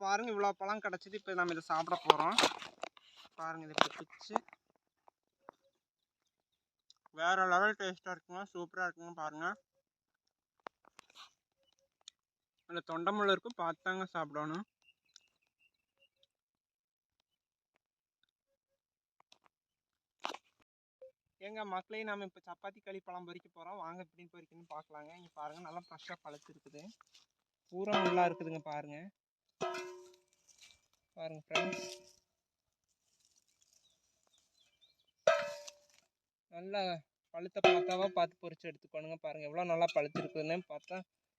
பாருங்கள் இவ்வளோ பழம் கிடச்சிது. இப்போ நம்ம இதை சாப்பிட போகிறோம் பாருங்கள் இதை பிடிச்சி பிச்சு லெவல் டேஸ்ட்டாக இருக்குங்க சூப்பராக இருக்குங்க பாருங்கள் அந்த தொண்டமுள்ள இருக்கும் பார்த்தாங்க சாப்பிடணும். எங்க மக்களே நம்ம இப்போ சப்பாத்தி களி பழம் பறிக்க போகிறோம் வாங்க எப்படின்னு பறிக்கணும்னு பார்க்கலாங்க. இங்கே பாருங்கள் நல்லா ஃப்ரெஷ்ஷாக பழுத்திருக்குது பூரா நல்லா இருக்குதுங்க பாருங்கள் பாருங்க ஃப்ரெண்ட்ஸ் நல்லா பழுத்த பார்த்தாவா பார்த்து பொறிச்சு எடுத்துக்கோணுங்க பாருங்க. எவ்வளோ நல்லா பழுத்திருக்குதுன்னு பார்த்தா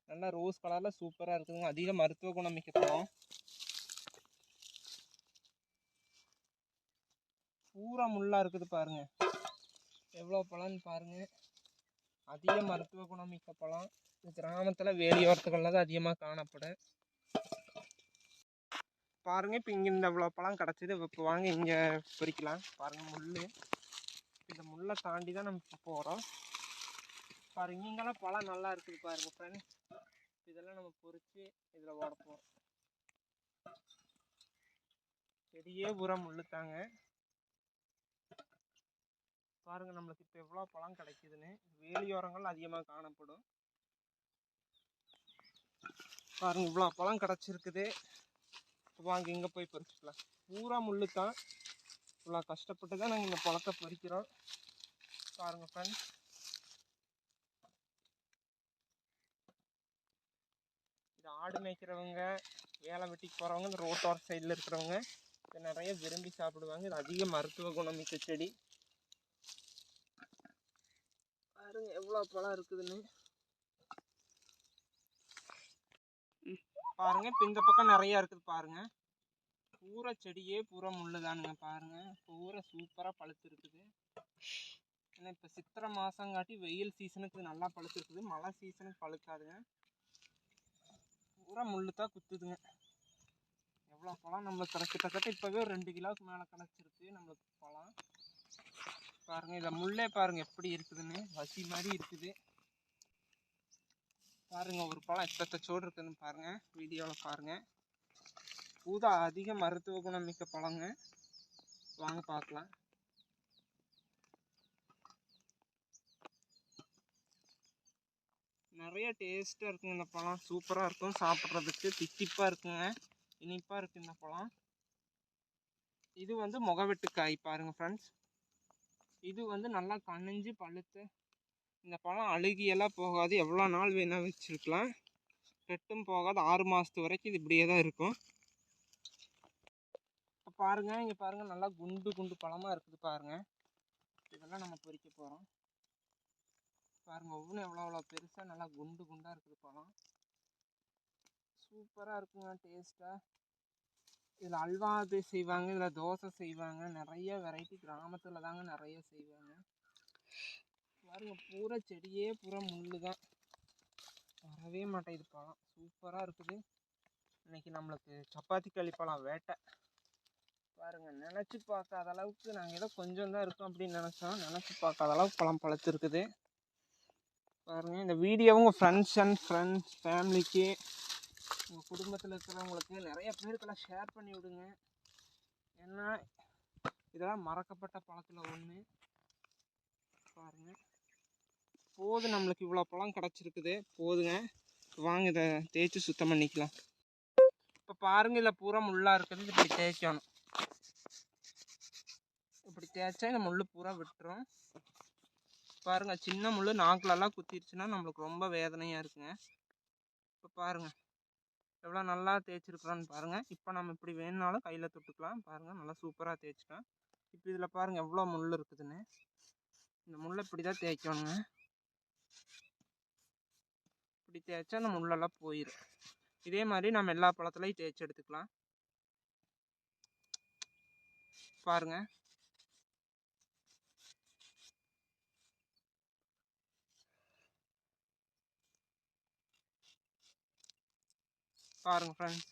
நல்லா ரோஸ் கலரில் சூப்பராக இருக்குதுங்க. அதிக மருத்துவ குணம் மிக்க பழம். பூரா முள்ளாக இருக்குது பாருங்க. எவ்வளோ பழம்னு பாருங்க. அதிக மருத்துவ குணம் மிக்க பழம். கிராமத்தில் வேலியோரத்துகளில் தான் அதிகமாக காணப்படும். பாருங்கள் இப்போ இங்கே இந்த இவ்வளோ பழம் கிடச்சிது. இப்போ வாங்க இங்கே பொறிக்கலாம். பாருங்கள் முள் இந்த முள்ளை தாண்டி தான் நம்ம இப்போ போகிறோம் பாருங்க இங்கெல்லாம் பழம் நல்லா இருக்குது பாருங்க ஃப்ரெண்ட்ஸ் இதெல்லாம் நம்ம பொறிச்சு இதில் உடப்போம் பெரிய உரம் பூரா முள்ளு தாங்க. நம்மளுக்கு இப்போ எவ்வளோ பழம் கிடைக்குதுன்னு. வேலியோரங்கள் அதிகமாக காணப்படும். பாருங்க இவ்வளோ பழம் கிடச்சிருக்குது. வாங்க இங்கே போய் பறிச்சுக்கலாம். பூரா முள்ளு தான் இவ்வளோ கஷ்டப்பட்டு தான் நாங்கள் இந்த பழத்தை பறிக்கிறோம். பாருங்க ஃப்ரெண்ட்ஸ் இது ஆடு மேய்க்கிறவங்க வேலை வெட்டிக்கு போகிறவங்க இந்த ரோட்டோர சைடில் இருக்கிறவங்க இதை நிறைய விரும்பி சாப்பிடுவாங்க. இது அதிக மருத்துவ குணமிக்க செடி. பாருங்க எவ்வளோ பழம் இருக்குதுன்னு. பாருங்க. இப்போ இந்த பக்கம் நிறைய இருக்குது பாருங்க. பூரா செடியே பூரா முள்ளுதானுங்க பாருங்க. பூரா சூப்பராக பழுத்துருக்குது. ஏன்னா இப்போ சித்திரை மாதங்காட்டி வெயில் சீசனுக்கு நல்லா பழுத்துருக்குது. மழை சீசனுக்கு பழுக்காதுங்க. பூரா முள்ளு தான் குத்துதுங்க. எவ்வளோ பழம் நம்மளுக்கு கிடச்சி கிட்டத்தட்ட இப்போவே ஒரு ரெண்டு கிலோவுக்கு மேலே கிடச்சிருக்கு நம்மளுக்கு பழம். பாருங்கள் இதை முள்ளே பாருங்கள் எப்படி இருக்குதுன்னு. வசி மாதிரி இருக்குது. பாருங்க ஒரு பழம் எத்தத்தை சோடு இருக்குதுன்னு பாருங்க வீடியோவில் பாருங்க. ஊதா அதிக மருத்துவ குணம் மிக்க பழங்க. வாங்க பார்க்கலாம். நிறைய டேஸ்ட்டாக இருக்குங்க இந்த பழம். சூப்பராக இருக்கும் சாப்பிட்றதுக்கு. தித்திப்பாக இருக்குங்க. இனிப்பாக இருக்குது இந்த பழம். இது வந்து முகவெட்டுக்காய் பாருங்க ஃப்ரெண்ட்ஸ் இது வந்து நல்லா கனிஞ்சு பழுத்து இந்த பழம் அழுகியெல்லாம் போகாது. எவ்வளோ நாள் வேணால் வச்சுருக்கலாம். கெட்டும் போகாது. ஆறு மாதத்து வரைக்கும் இது இப்படியே தான் இருக்கும். இப்போ பாருங்கள் இங்கே பாருங்கள் நல்லா குண்டு குண்டு பழமாக இருக்குது பாருங்கள் இதெல்லாம் நம்ம பொறிக்க போகிறோம் பாருங்க. ஒவ்வொன்றும் எவ்வளோ எவ்வளோ பெருசாக நல்லா குண்டு குண்டாக இருக்குது பழம். சூப்பராக இருக்குங்க. டேஸ்ட்டாக இதில் அல்வா இது செய்வாங்க. இதில் தோசை செய்வாங்க. நிறைய வெரைட்டி கிராமத்தில் தாங்க நிறைய செய்வாங்க. பாருங்க பூரா செடியே பூரா முள்ளு தான் வரவே மாட்டேங்குது பழம். சூப்பராக இருக்குது. இன்னைக்கு நம்மளுக்கு சப்பாத்தி களி பழம் வேட்டை. பாருங்க நினச்சி பார்க்காத அளவுக்கு நாங்கள் ஏதோ கொஞ்சம் தான் இருக்கோம் அப்படின்னு நினச்சோம். நினச்சி பார்க்காத அளவுக்கு பழம் பழத்திருக்குது. பாருங்க இந்த வீடியோவும் உங்கள் ஃப்ரெண்ட்ஸ் அண்ட் ஃப்ரெண்ட்ஸ் ஃபேமிலிக்கு உங்கள் குடும்பத்தில் இருக்கிறவங்களுக்கு நிறைய பேருக்கெல்லாம் ஷேர் பண்ணி விடுங்க. ஏன்னா இதெல்லாம் மறக்கப்பட்ட பழத்தில் ஒன்று பாருங்கள் போதும் நம்மளுக்கு இவ்வளோ பழம் கிடச்சிருக்குது. போதுங்க. வாங்க இதை தேய்ச்சி சுத்தம் பண்ணிக்கலாம். இப்போ பாருங்கள் இதில் பூரா முள்ளாக இருக்குது. இப்படி தேய்க்கணும். இப்படி தேய்ச்சா இந்த முள் பூரா விட்டுரும். பாருங்கள் சின்ன முள் நாக்குலலாம் குத்திருச்சுன்னா நம்மளுக்கு ரொம்ப வேதனையாக இருக்குங்க. இப்போ பாருங்கள் எவ்வளோ நல்லா தேய்ச்சிருக்கிறோன்னு பாருங்கள் இப்போ நம்ம இப்படி வேணுனாலும் கையில் தொட்டுக்கலாம். பாருங்கள் நல்லா சூப்பராக தேய்ச்சிட்டோம். இப்போ இதில் பாருங்கள் எவ்வளோ முள் இருக்குதுன்னு. இந்த முள்ளை இப்படி தான் தேய்க்கணுங்க. இப்படி தேய்ச்சா அந்த முள்ளெல்லாம் போயிடும் இதே மாதிரி நம்ம எல்லா பழத்துலையும் தேய்ச்சி எடுத்துக்கலாம். பாருங்க. பாருங்க ஃப்ரெண்ட்ஸ்